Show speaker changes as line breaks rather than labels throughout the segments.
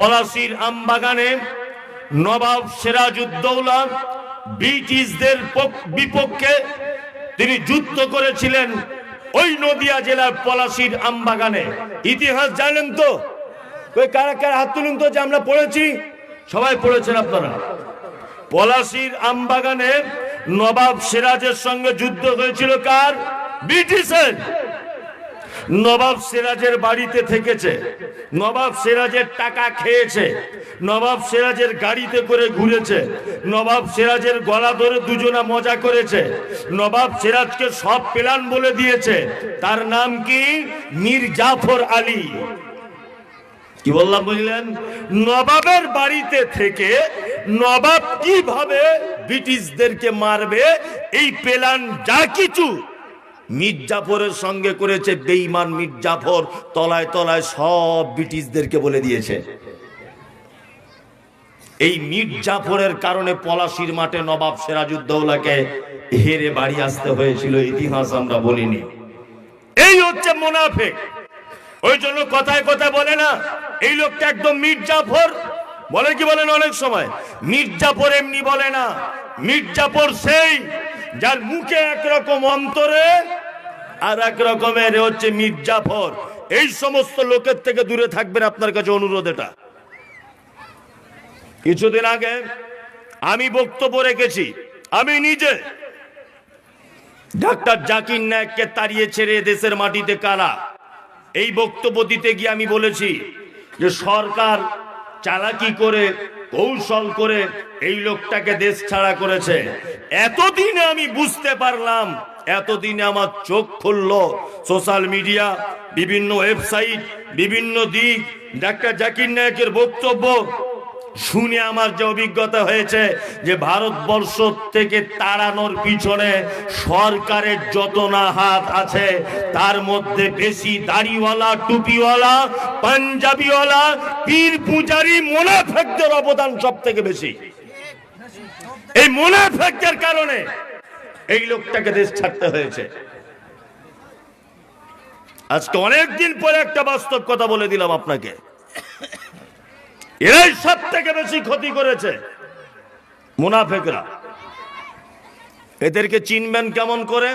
পলাশির আমবাগানে নবাব সিরাজউদ্দৌলা ব্রিটিশদের পক- বিপক্ষে তিনি যুদ্ধ করেছিলেন ওই নদিয়া জেলার পলাশির আমবাগানে। ইতিহাস জানেন তো? ওই কারা কারা হাত তুলুন তো যে আমরা পড়েছি? সবাই পড়েছেন আপনারা। পলাশির আমবাগানে নবাব সিরাজের সঙ্গে যুদ্ধ হয়েছিল কার? ব্রিটিশের। নবাব সিরাজের বাড়িতে থেকেছে। নবাব সিরাজের টাকা খেয়েছে। নবাব সিরাজের গাড়িতে করে ঘুরেছে। নবাব সিরাজের গলা ধরে দুজনা মজা করেছে। নবাব সিরাজকে সব প্ল্যান বলে দিয়েছে। তার নাম কি? মীর জাফর আলী। কি বললাম বুঝলেন? নবাবের বাড়িতে থেকে নবাব কীভাবে ব্রিটিশদেরকে মারবে? এই প্ল্যান যা কিছু মির্জাফরের সঙ্গে করেছে বেঈমান মির্জাফর, তলায় তলায় সব ব্রিটিশদেরকে বলে দিয়েছে। এই মির্জাফরের কারণে পলাশির মাঠে নবাব সিরাজউদ্দৌলাকে হেরে বাড়ি আসতে হয়েছিল, ইতিহাস আমরা বলিনি। এই হচ্ছে মোনাফেক। ওই জন্য কথায় কথায় বলে না, এই লোকটা একদম মির্জাফর। বলে কি বলেন অনেক সময়? মির্জাফর এমনি বলে না, মির্জাফর সেই যার মুখে একরকম অন্তরে আর এক রকমের হচ্ছে মির্জাফর। এই সমস্ত লোকের থেকে দূরে থাকবেন আপনার কাছে অনুরোধ এটা। কিছুদিন আগে আমি বক্তব্য রেখেছি। আমি নিজে ডাক্তার জাকির নায়ককে তাড়িয়ে ছেড়ে দেশের মাটিতে কারা এই বক্তব্য দিতে গিয়ে আমি বলেছি যে সরকার চালাকি করে, কৌশল করে এই লোকটাকে দেশ ছাড়া করেছে। এতদিনে আমি বুঝতে পারলাম এতদিনে আমার চোখ খুললো। সোশ্যাল মিডিয়া, বিভিন্ন ওয়েবসাইট, বিভিন্ন দিক। ডাক্তার জাকির নায়কের বক্তব্য শুনে আমার যে অভিজ্ঞতা হয়েছে যে ভারতবর্ষ থেকে তাড়ানোর পিছনে সরকারের যত না হাত আছে, তার মধ্যে বেশি দাড়িওয়ালা, টুপিওয়ালা, পাঞ্জাবিওয়ালা, পীর পূজারি, মোনাফেকদের অবদান সব থেকে বেশি। এই মোনাফেকদের কারণে এই লোকটাকে দেশ ছাড়তে হয়েছে। আজকে অনেকদিন পরে একটা বাস্তব কথা বলে দিলাম আপনাকে। এরাই সব থেকে বেশি ক্ষতি করেছে মুনাফেকরা। এদেরকে চিনবেন কেমন করে?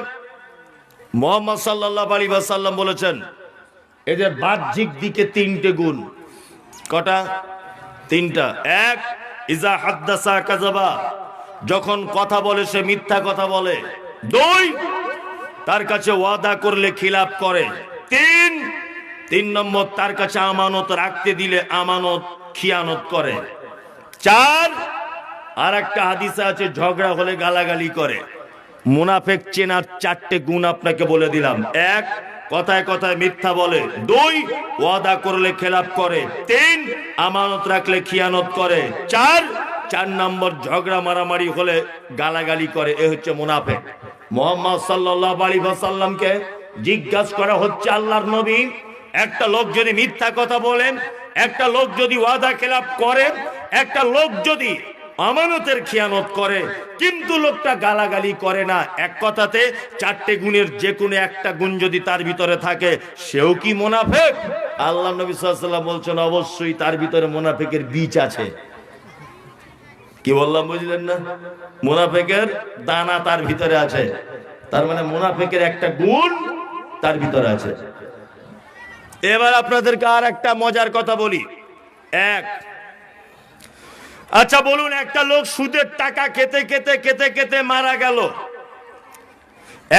মোহাম্মদ সাল্লাহ আলী সাল্লাম বলেছেন, এদের বাহ্যিক দিকে তিনটে গুণ। কটা? তিনটা। এক ইজা হাদ্দাসা কাজাবা যখন কথা বলে, সে মিথ্যা কথা বলে। দুই, তার কাছে ওয়াদা করলে খিলাপ করে। তিন তিন নম্বর, তার কাছে আমানত রাখতে দিলে আমানত খিয়ানত করে। চার আর একটা হাদিসে আছে, ঝগড়া হলে গালাগালি করে। মুনাফেক চেনার চারটে গুণ আপনাকে বলে দিলাম। এক, কথায় কথায় মিথ্যা বলে। দুই, ওয়াদা করলে খেলাপ করে। তিন, আমানত রাখলে খিয়ানত করে। চার চার নম্বর ঝগড়া মারামারি হলে গালাগালি করে, এ হচ্ছে মুনাফেক। মোহাম্মদ সাল্লাহ আলী সাল্লামকে জিজ্ঞাসা করা হচ্ছে আল্লাহর নবী, একটা লোক যদি মিথ্যা কথা বলেন, একটা লোক যদি ওয়াদা খেলাপ করে, একটা লোক যদি আমানতের খেয়ানত করে, কিন্তু লোকটা গালাগালি করে না, এক কথাতে চারটে গুণের যে কোনো একটা গুণ যদি তার ভিতরে থাকে, সেও কি মোনাফেক? আল্লাহ নবী সাল্লাম বলছেন, অবশ্যই তার ভিতরে মোনাফেকের বীজ আছে। কি বললাম বুঝলেন না? মোনাফেকের দানা তার ভিতরে আছে। তার মানে মোনাফেকের একটা গুণ তার ভিতরে আছে। এবার আপনাদেরকে আর একটা মজার কথা বলি। এক আচ্ছা বলুন, একটা লোক সুদের টাকা খেতে খেতে খেতে খেতে মারা গেল।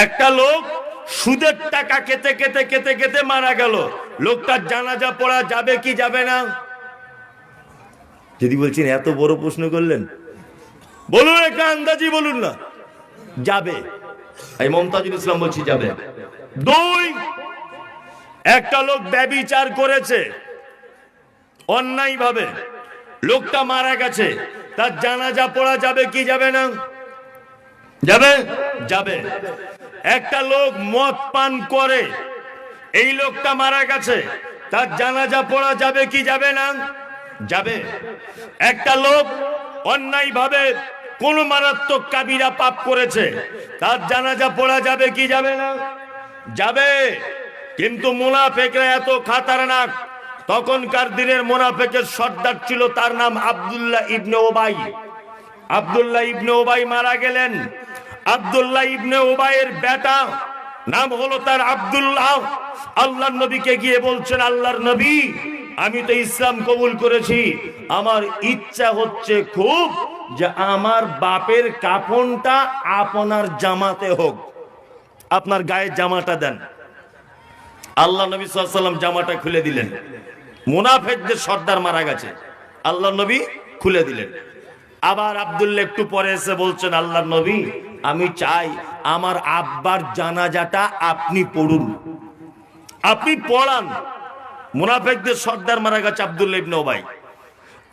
একটা লোক সুদের টাকা খেতে খেতে খেতে খেতে মারা গেল। লোকটার জানাজা পড়া যাবে কি যাবে না? যদি বলছেন, এত বড় প্রশ্ন করলেন। বলুন একটা আন্দাজি বলুন না। যাবে। এই মমতাজুল ইসলাম বলছি যাবে। দুই একটা লোক ব্যবিচার করেছে অন্যায় ভাবে লোকটা মারা গেছে তার জানাজা পড়া যাবে কি যাবে না? যাবে? যাবে। একটা লোক মদ পান করে এই লোকটা মারা গেছে তার জানাজা পড়া যাবে কি যাবে না? যাবে। একটা লোক অন্যায় ভাবে কোন মারাত্মক কাবিরা পাপ করেছে। তার জানাজা পড়া যাবে কি যাবে না? যাবে। কিন্তু মুনাফেকরা এত খাতারনাক। তখনকার দিনের মোনাফেকের সর্দার ছিল তার নাম আব্দুল্লাহ ইবনে ওবাই। আব্দুল্লাহ ইবনে ওবাই মারা গেলেন। আব্দুল্লাহ ইবনে ওবাইয়ের বেটা নাম হলো তার আব্দুল্লাহ। আল্লাহর নবীকে গিয়ে বলছেন, আল্লাহর নবী, আমি তো ইসলাম কবুল করেছি। আমার ইচ্ছা হচ্ছে খুব যে আমার বাপের কাফনটা আপনার জামাতে হোক, আপনার গায়ে জামাটা দেন। আল্লাহ নবী সাল্লাম জামাটা খুলে দিলেন। মুনাফেকদের সর্দার মারা গেছে। আল্লাহ নবী খুলে দিলেন। আবার আব্দুল্লাহ একটু পরে এসে বলছেন, আল্লাহ নবী, আমি চাই আমার আব্বার জানাজাটা আপনি পড়ুন। আপনি পড়ান। মুনাফেকদের সর্দার মারা গেছে আব্দুল্লাহ ইবনে ওবাই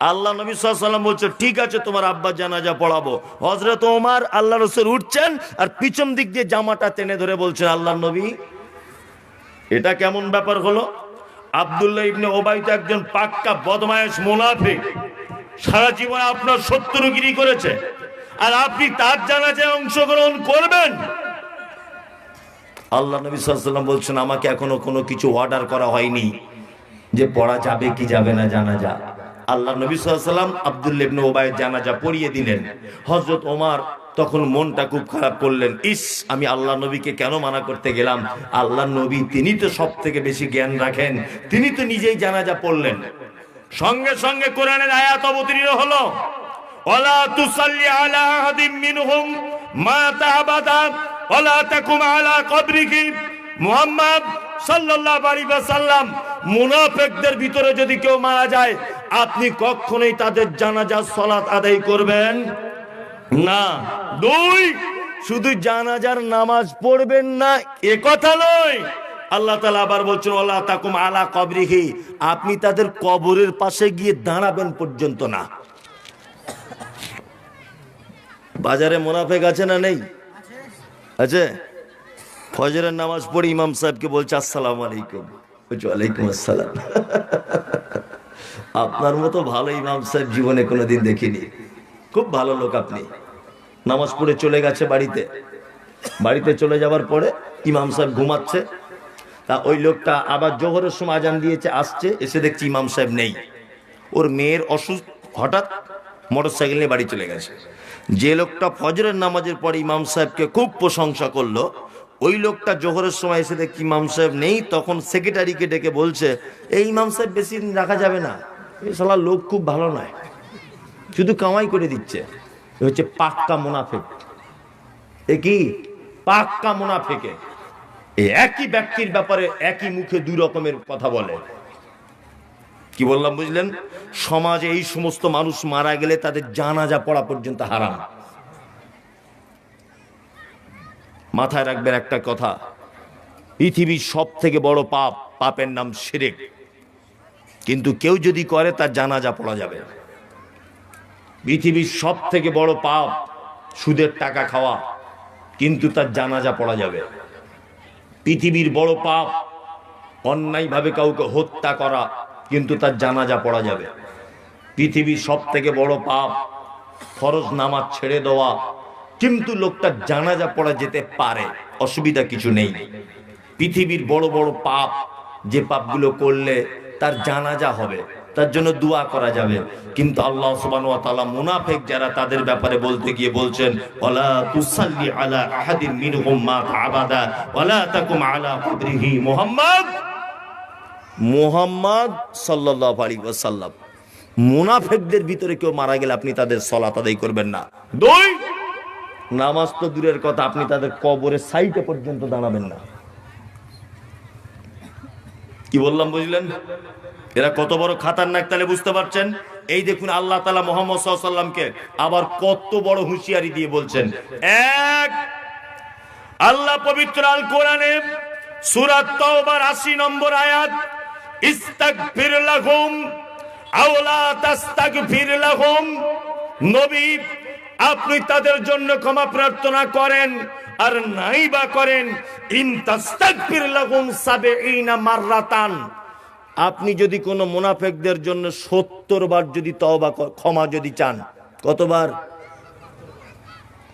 আল্লাহ নবী সাল্লাম বলছে, ঠিক আছে, তোমার আব্বা জানাজা পড়াবো। হজরত ওমার আল্লাহ রসুল উঠছেন আর পিছন দিক দিয়ে জামাটা টেনে ধরে বলছেন, আল্লাহ নবী, এটা কেমন ব্যাপার হলো? আব্দুল্লাহ ইবনে ওবাই তো একজন পাক্কা বদমায়েশ মুনাফিক। সারা জীবন আপনার শত্রুগিরি করেছে। আর আপনি তার জানাজায় অংশগ্রহণ করবেন? আল্লাহ নবী সাল্লাম বলছেন, আমাকে এখনও কোনো কিছু অর্ডার করা হয়নি যে পড়া যাবে কি যাবে না জানা যা আল্লাহ নবী সাল্লাম আব্দুল্লাহ ইবনে ওবাইয়ের জানাজা পড়িয়ে দিলেন। হযরত ওমর তখন মনটা খুব খারাপ করলেন। ইস, আমি আল্লাহ নবীকে কেন মানা করতে গেলাম? আল্লাহ নবী, তিনি তো সব থেকে বেশি জ্ঞান রাখেন। তিনি তো নিজেই জানাজা পড়লেন। সঙ্গে সঙ্গে কোরআনের আয়াত অবতীর্ণ হলো। ওয়ালা তুসাল্লি আলা আহাদিম মিনহুম মাতা আবাদা ওয়ালা তাকুম আলা কবরিহি। মুহাম্মদ মুনাফিকদের ভিতরে যদি কেউ মারা যায়, আপনি কখনোই তাদের জানাজার সালাত আদায় করবেন না। দুই, শুধু জানাজার নামাজ পড়বেন না, এ কথা নয়। আল্লাহ তালা আবার বলছেন আল্লাহ তাকুম আলা কবরিহি আপনি তাদের কবরের পাশে গিয়ে দাঁড়াবেন পর্যন্ত না। বাজারে মোনাফেক আছে না নেই? আছে। ফজরের নামাজ পড়ে ইমাম সাহেবকে বলছে, আসসালাম আলাইকুম। বলছে, ওয়ালাইকুম আসসালাম। আপনার মতো ভালো ইমাম সাহেব জীবনে কোনোদিন দেখিনি। খুব ভালো লোক আপনি। নামাজ পড়ে চলে গেছে বাড়িতে। বাড়িতে চলে যাওয়ার পরে ইমাম সাহেব ঘুমাচ্ছে। তা ওই লোকটা আবার জোহরের সময় আজান দিয়েছে, আসছে, এসে দেখছি ইমাম সাহেব নেই। ওর মেয়ের অসুস্থ, হঠাৎ মোটর সাইকেল নিয়ে বাড়ি চলে গেছে। যে লোকটা ফজরের নামাজের পরে ইমাম সাহেবকে খুব প্রশংসা করল ওই লোকটা জোহরের সময় এসে দেখি ইমাম সাহেব নেই, তখন সেক্রেটারিকে ডেকে বলছে, এই ইমাম সাহেব বেশি দিন রাখা যাবে না। এই সালা লোক খুব ভালো নয়। শুধু কামাই করে দিচ্ছে। এ হচ্ছে পাক্কা মুনাফেক। এ কি? পাক্কা মুনাফেকে একই ব্যক্তির ব্যাপারে একই মুখে দুই রকমের কথা বলে। কি বললাম বুঝলেন? সমাজে এই সমস্ত মানুষ মারা গেলে তাদের জানাজা পড়া পর্যন্ত হারাম। মাথায় রাখবেন একটা কথা। পৃথিবীর সব থেকে বড় পাপ, পাপের নাম শিরেক। কিন্তু কেউ যদি করে, তার জানাজা পড়া যাবে। পৃথিবীর সব থেকে বড় পাপ, সুদের টাকা খাওয়া, কিন্তু তার জানাজা পড়া যাবে। পৃথিবীর বড় পাপ, অন্যায়ভাবে কাউকে হত্যা করা, কিন্তু তার জানাজা পড়া যাবে। পৃথিবীর সব থেকে বড় পাপ, ফরজ নামাজ ছেড়ে দেওয়া কিন্তু লোকটার জানাজা পড়া যেতে পারে, অসুবিধা কিছু নেই। পৃথিবীর বড় বড় পাপ যে পাপগুলো করলে তার জানাজা হবে, তার জন্য দোয়া করা যাবে। কিন্তু আল্লাহ তাআলা মুনাফিক যারা, তাদের ব্যাপারে বলতে গিয়ে বলছেন মুনাফিকদের ভিতরে কেউ মারা গেলে আপনি তাদের সলাত আদায় করবেন না। দুই নামাজ তো দূরের কথা, আপনি তাদের কবরে সাইটে পর্যন্ত দাঁড়াবেন না। কি বললাম, বুঝলেন? এরা কত বড় খাতারনাক তাহলে বুঝতে পারছেন? এই দেখুন, আল্লাহ তালা মোহাম্মদ সাল্লামকে আবার কত বড় হুঁশিয়ারি দিয়ে বলছেন। এক, আল্লাহ পবিত্র আল কোরআনে সুরাত তওবার 80 নম্বর আয়াত, ইস্তাগফির লাহুম আও লা তাস্তাগফির লাহুম। নবী আপনি তাদের জন্য ক্ষমা প্রার্থনা করেন আর নাই বা করেন মাররাতান। আপনি যদি কোনো মুনাফেকদের জন্য সত্তর বার যদি তওবা ক্ষমা যদি চান, কতবার?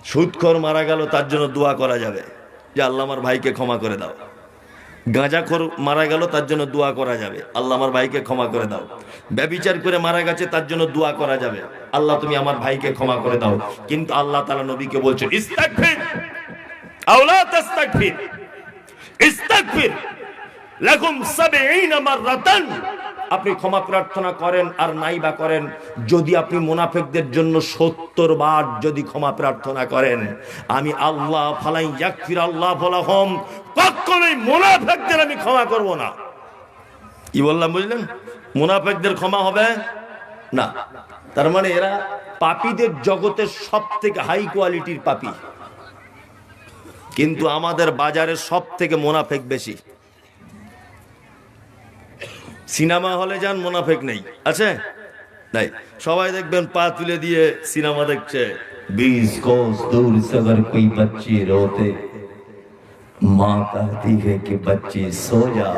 সুদখর মারা গেল, তার জন্য দোয়া করা যাবে। যে আল্লাহ আমার ভাইকে ক্ষমা করে দাও। গাঁজাখোর মারা গেল, তার জন্য দোয়া করা যাবে। আল্লাহ আমার ভাইকে ক্ষমা করে দাও। ব্যবিচার করে মারা গেছে, তার জন্য দোয়া করা যাবে। আল্লাহ তুমি আমার ভাইকে ক্ষমা করে দাও। কিন্তু আল্লাহ তালা নবীকে বলছো ইস্তাকফির আওলা তাস্তাগফির, ইস্তাগফির লাকুম সাবঈনা মাররাতান। আপনি ক্ষমা প্রার্থনা করেন আর নাই বা করেন। যদি আপনি মুনাফিকদের জন্য সত্তর বার যদি ক্ষমা প্রার্থনা করেন, আমি আল্লাহ ফালাই ইয়াকফির আল্লাহ ফলাহম, কখনোই মুনাফিকদের আমি ক্ষমা করব না। কি বললাম, বুঝলেন? মুনাফিকদের ক্ষমা হবে? না। তার মানে এরা পাপীদের জগতের সব থেকে হাই কোয়ালিটির পাপী। কিন্তু আমাদের বাজারে সব থেকে মোনাফেক বেশি। সিনেমা হলে যান মোনাফেক নেই আছে নাই সবাই দেখবেন পা তুলে দিয়ে সিনেমা দেখছে
बीस कोस दूर से अगर कोई बच्चे रोते माँ कहती है कि बच्चे सो जा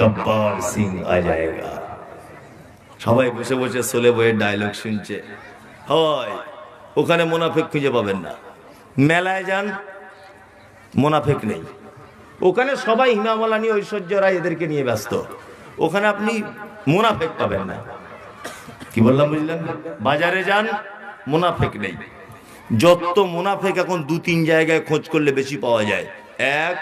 गब्बार सिंह आ जाएगा
সবাই বসে বসে সোলে বইয়ের ডায়লগ শুনছে হয় ওখানে মোনাফেক খুঁজে পাবেন না মেলায় যান মোনাফেক নেই ওখানে সবাই হিমামালানি ঐশ্বর্য রায় এদেরকে নিয়ে ব্যস্ত ওখানে আপনি মুনাফেক পাবেন না। কি বললাম বুঝলেন বাজারে যান, মুনাফেক নেই। যত মুনাফেক এখন দু তিন জায়গায় খোঁজ করলে বেশি পাওয়া যায়। এক,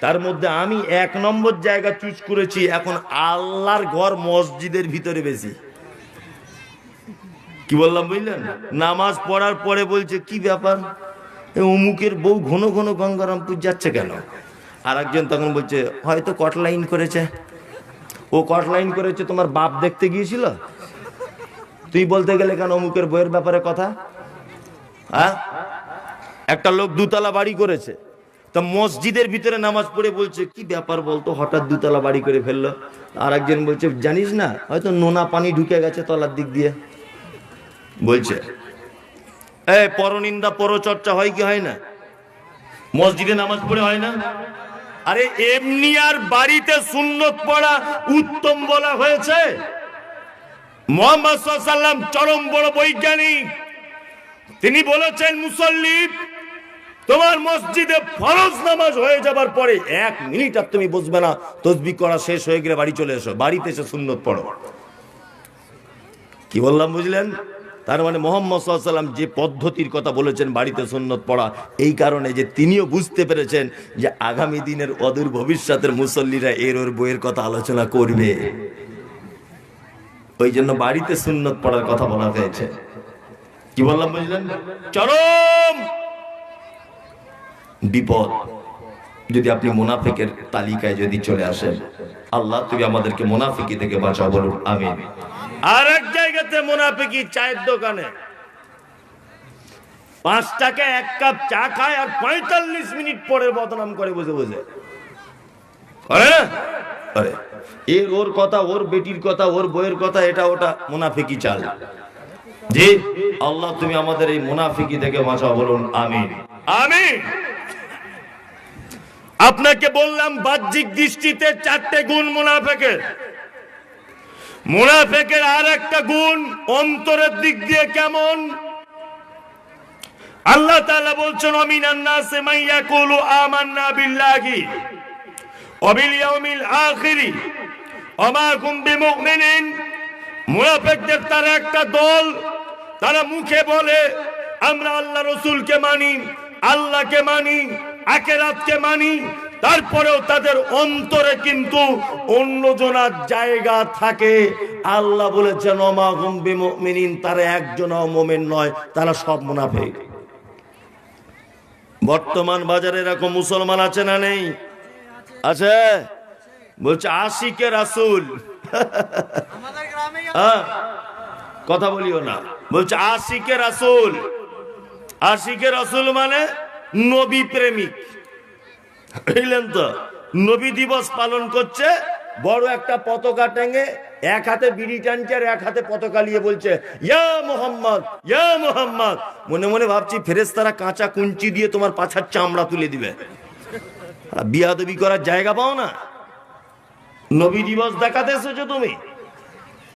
তার মধ্যে আমি এক নম্বর জায়গা চুজ করেছি, এখন আল্লাহর ঘর মসজিদের ভিতরে বেশি। কি বললাম বুঝলেন? নামাজ পড়ার পরে বলছে, কি ব্যাপার? অমুকের বউ ঘন ঘন গঙ্গারামপুর যাচ্ছে কেন? আর একজন তখন বলছে, হয়তো কটলাইন করেছে। ও কটলাইন করেছে, তোমার বাপ দেখতে গিয়েছিল? তুই বলতে গেলে কেন অমুকের বইয়ের ব্যাপারে কথা? হ্যাঁ? একটা লোক দুতলা বাড়ি করেছে, তা মসজিদের ভিতরে নামাজ পড়ে বলছে, কি ব্যাপার বলতো, হঠাৎ দুতলা বাড়ি করে ফেলল? আর একজন বলছে, জানিস না, হয়তো নোনা পানি ঢুকে গেছে তলার দিক দিয়ে। বলছে, এ, পরনিন্দা, পরচর্চা হয় কি হয় না? মসজিদে নামাজ পড়ে হয় না? আরে এমনি আর বাড়িতে সুন্নত পড়া উত্তম বলা হয়েছে? মোহাম্মদ সাল্লাম চরম বড় বৈজ্ঞানিক। তিনি বলেছেন, মুসল্লি, তোমার মসজিদে ফরজ নামাজ হয়ে যাবার পরে এক মিনিট আর তুমি বসবে না, তসবি করা শেষ হয়ে গেলে বাড়ি চলে এসো, বাড়িতে এসে সুন্নত পড়ো। কি বললাম, বুঝলেন? তার মানে মোহাম্মদ সাল্লাম যে পদ্ধতির কথা বলেছেন বাড়িতে সুন্নত পড়া, এই কারণে যে তিনিও বুঝতে পেরেছেন যে আগামী দিনের অদূর ভবিষ্যতের মুসল্লিরা এর ওর বইয়ের কথা আলোচনা করবে। ওই জন্য বাড়িতে সুন্নত পড়ার কথা বলা হয়েছে। কি বললাম বুঝলেন? চরম বিপদ। যদি আপনি মুনাফিকের তালিকায় যদি চলে আসেন, আল্লাহ তুমি আমাদেরকে মুনাফিকি থেকে বাঁচাও, বলুন, আমিন। আর জায়গাতে মুনাফিকি চায়ের দোকানে। পাঁচ টাকা এক কাপ চা খায় আর পঁয়তাল্লিশ মিনিট পরে বদনাম করে বসে বসে। এর ওর কথা, ওর বেটির কথা, ওর বইয়ের কথা, এটা ওটা মুনাফিকি চাল। জি, আল্লাহ তুমি আমাদের এই মুনাফিকি থেকে বাঁচাও, বলুন, আমিন। আমিন। আপনাকে বললাম বাহ্যিক দৃষ্টিতে চারটে গুণ মুনাফেকের। মুনাফেকের আর একটা গুণ অন্তরের দিক দিয়ে কেমন? আল্লাহ তাআলা বলছেন, অমিনান নাসে মাইয়া কুলু আমান্না বিল্লাহি অবিল ইয়াউমিল আখিরি ওমা কুম বিমুমিনিন। মুনাফিকদের তারা একটা দল, তারা মুখে বলে, আমরা আল্লাহ রসুলকে মানি, আল্লাহকে মানি আকেরাতকে মানি তারপরেও তাদের অন্তরে কিন্তু অন্য জনার জায়গা থাকে। আল্লাহ বলেছেন অমা হুম্বি মুমিনিন তারা একজনও মোমেন নয় তারা সব মুনাফিক। বর্তমান বাজারে এরকম মুসলমান আছে না নেই? আছে? বলছে আশিকে রাসুল। হ্যাঁ কথা বলিও না। বলছে আশিকে রাসুল। আশিকে রাসুল মানে নবী প্রেমিক। বুঝলেন তো? নবী দিবস পালন করছে, বড় একটা পতাকা টেঙে, এক হাতে বিড়ি টানছে আর এক হাতে পতাকা নিয়ে বলছে, ইয়া মোহাম্মদ ইয়া মোহাম্মদ। মনে মনে ভাবছি ফেরেস্তারা কাঁচা কুঞ্চি দিয়ে তোমার পাছার চামড়া তুলে দিবে। বিয়াদবি করার জায়গা পাও না? নবী দিবস দেখাতে এসেছ তুমি?